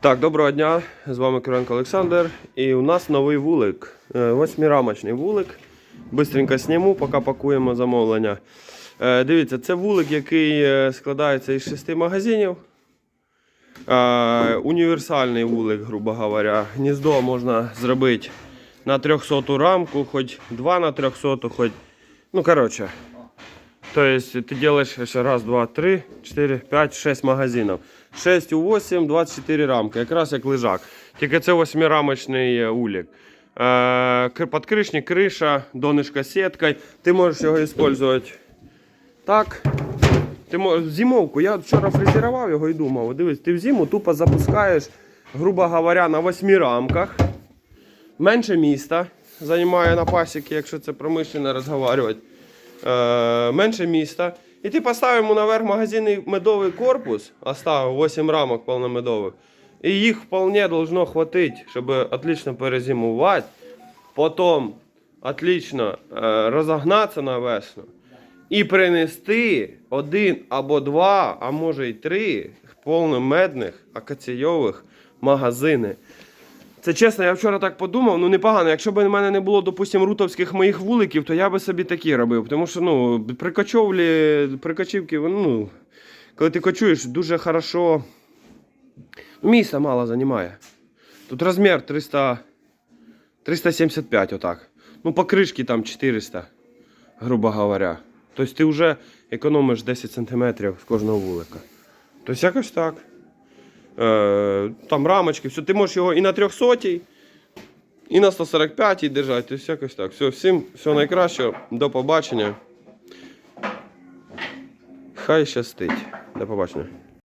Так, доброго дня. З вами Киренко Олександр. І у нас новий вулик. Е, Восьмирамочний вулик. Бистренько зніму, поки пакуємо замовлення. Е, Дивіться, це вулик, який е, складається із шести магазинів. Універсальний вулик, грубо говоря. Гніздо можна зробити на 300 рамку, хоч 2 на 300, хоч. Ну, коротше. То есть ты делаешь еще раз, два, три, чотири, п'ять, шесть магазинів. 6 у 8, 24 рамки, якраз як лежак. Тільки це восьмирамочний улік. Кр- Подкришник, криша, донышко сіткою. Ти можеш його використовувати так. Ти мо- зимовку, я вчора фрезерував його і думав, дивись, ти в зиму тупо запускаєш, грубо говоря, на восьми рамках. Менше міста займає на пасіки, якщо це промишлено розговорювати. Е, менше міста. І ти поставив йому наверх магазинний медовий корпус, оставив 8 рамок повномедових. І їх вполне должно хватить, щоб отлично перезимувати. Потім отлично е, розогнатися на весну. І принести один або два, а може й три повномедних акаційових магазини. Це чесно, я вчора так подумав, ну непогано. Якщо б в мене не було, допустимо, рутовських моїх вуликів, то я би собі такі робив. Тому що ну, при кочовлі, при кочівці, ну, коли ти кочуєш, дуже хорошо. Місця мало займає. Тут розмір 300, 375 отак. Ну, по там 400, грубо говоря. Тобто ти вже економиш 10 см з кожного вулика. Тобто якось так. Е, там рамочки, все, ти можеш його і на 300, і на 145 держати. Тобто якось так. Все, всім всього найкращого. До побачення. Хай щастить. До побачення.